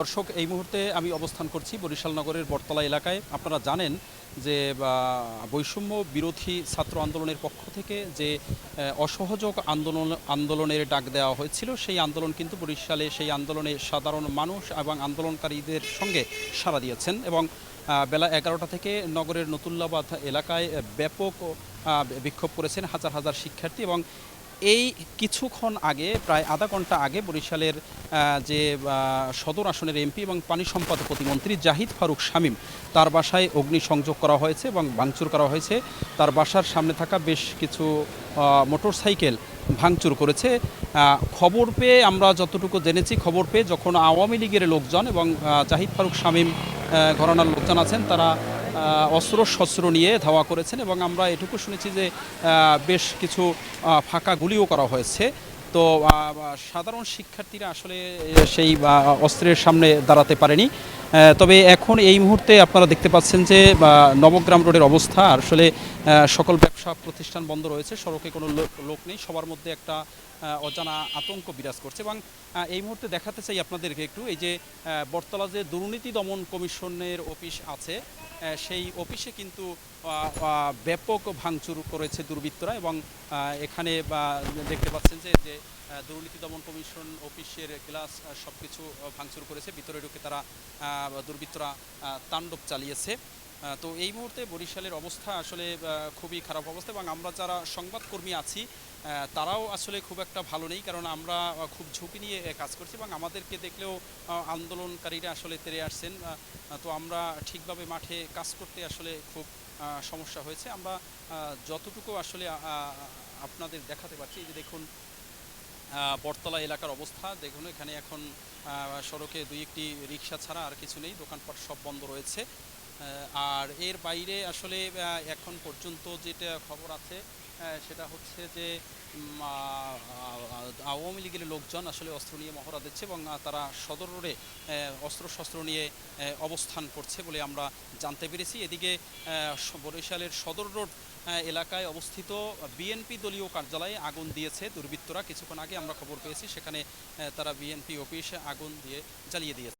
দর্শক, এই মুহূর্তে আমি অবস্থান করছি বরিশাল নগরের বটতলা এলাকায়। আপনারা জানেন যে বৈষম্য বিরোধী ছাত্র আন্দোলনের পক্ষ থেকে যে অসহযোগ আন্দোলন, আন্দোলনের ডাক দেওয়া হয়েছিল, সেই আন্দোলন কিন্তু বরিশালে সেই আন্দোলনে সাধারণ মানুষ এবং আন্দোলনকারীদের সঙ্গে সাড়া দিয়েছেন এবং বেলা এগারোটা থেকে নগরের নতুল্লাবাদ এলাকায় ব্যাপক বিক্ষোভ করেছেন হাজার হাজার শিক্ষার্থী এবং এই কিছুক্ষণ আগে, প্রায় আধা ঘণ্টা আগে বরিশালের যে সদর আসনের এমপি এবং পানি সম্পদ প্রতিমন্ত্রী জাহিদ ফারুক শামীম, তার বাসায় অগ্নিসংযোগ করা হয়েছে এবং ভাঙচুর করা হয়েছে। তার বাসার সামনে থাকা বেশ কিছু মোটর সাইকেল ভাঙচুর করেছে। খবর পেয়ে আমরা যতটুকু জেনেছি, খবর পেয়ে যখন আওয়ামী লীগের লোকজন এবং জাহিদ ফারুক শামীম ঘরানার লোকজন আছেন, তারা অস্ত্র শস্ত্র নিয়ে ধাওয়া করেছেন এবং আমরা এটুকু শুনেছি যে বেশ কিছু ফাঁকা গুলিও করা হয়েছে। তো সাধারণ শিক্ষার্থীরা আসলে সেই অস্ত্রের সামনে দাঁড়াতে পারেনি। তবে এখন এই মুহূর্তে আপনারা দেখতে পাচ্ছেন যে নবগ্রাম রোডের অবস্থা। আসলে সকল ব্যবসা প্রতিষ্ঠান বন্ধ রয়েছে। সড়কে কোনো লোক- নেই। সবার মধ্যে একটা অজানা আতঙ্ক বিরাজ করছে এবং এই মুহূর্তে দেখাতে চাই আপনাদেরকে একটু, এই যে বটতলা যে দুর্নীতি দমন কমিশনের অফিস আছে সেই অফিসে কিন্তু ব্যাপক ভাঙচুর করেছে দুর্বৃত্তরা এবং এখানে দেখতে পাচ্ছেন যে যে দুর্নীতি দমন কমিশন অফিসের গ্লাস সব কিছু ভাঙচুর করেছে। ভিতরে ঢুকে তারা দুর্বৃত্তরা তাণ্ডব চালিয়েছে। তো এই মুহূর্তে বরিশালের অবস্থা আসলে খুবই খারাপ অবস্থা এবং আমরা যারা সংবাদকর্মী আছি তারাও আসলে খুব একটা ভালো নেই কারণ আমরা খুব ঝুঁকি নিয়ে কাজ করছি এবং আমাদেরকে দেখলেও আন্দোলনকারীরা আসলে তেরে আসছেন। তো আমরা ঠিকভাবে মাঠে কাজ করতে আসলে খুব সমস্যা হয়েছে। আমরা যতটুকু আসলে আপনাদের দেখাতে পারছি যে দেখুন বটতলা এলাকার অবস্থা। দেখুন, এখানে এখন সড়কে দুই একটি রিক্সা ছাড়া আর কিছু নেই, দোকানপাট সব বন্ধ রয়েছে। আর এর বাইরে আসলে এখন পর্যন্ত যেটা খবর আছে সেটা হচ্ছে যে আওয়ামী লীগের লোকজন আসলে অস্ত্র নিয়ে মহড়া দিচ্ছে এবং তারা সদর রোডে আহ, অস্ত্র শস্ত্র নিয়ে অবস্থান করছে বলে আমরা জানতে পেরেছি। এদিকে বরিশালের সদর রোড এলাকায় অবস্থিত বিএনপি দলীয় কার্যালয়ে আগুন দিয়েছে দুর্বৃত্তরা। কিছুক্ষণ আগে আমরা খবর পেয়েছি সেখানে তারা বিএনপি অফিসে আগুন দিয়ে জ্বালিয়ে দিয়েছে।